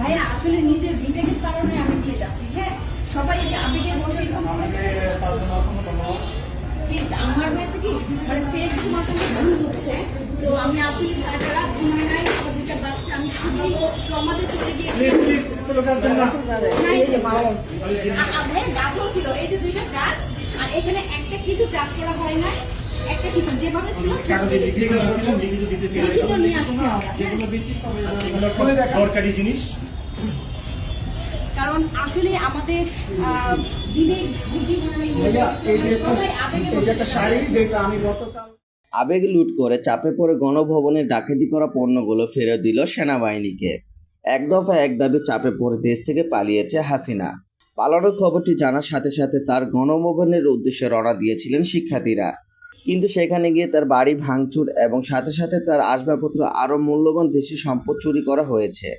ভাইয়া আসলে নিজের বিবেকের কারণে আমি দিয়ে যাচ্ছি হ্যাঁ? সবাই এই যে আবেগের বসে প্লিজ আমার হয়েছে কি মানে ফেসবুক মাসালে ভুল হচ্ছে তো আমি আসলে সারাটা রাত ঘুমাই নাই আমার দুইটা বাচ্চা আমি খুবই ট্রমাতে চলে গিয়েছি। গাছও ছিল এই যে দুইটা গাছ আর এখানে একটা কিছু টাচ করা হয় নাই একটা কিছু যেভাবে ছিল সেভাবে নিয়ে আসছি হ্যাঁ। দরকারি জিনিস। কারণ আসলে আমাদের বিবেক বুদ্ধি মানে ইয়ে সবাই আবেগে গতকাল আবেগ লুট করে চাপে পড়ে গণভবনে ডাকাতি করা পণ্যগুলো ফেরত দিল সেনাবাহিনীকে। এক দফা এক দাবি চাপে পড়ে দেশ থেকে পালিয়েছে হাসিনা। পালানোর খবরটি জানার সাথে সাথে তার গণভবনের উদ্দেশ্যে রওনা দিয়েছিলেন শিক্ষার্থীরা। কিন্তু সেখানে গিয়ে তার বাড়ি ভাঙচুর এবং সাথে সাথে তার আসবাবপত্র আরও মূল্যবান দেশি সম্পদ চুরি করা হয়েছে।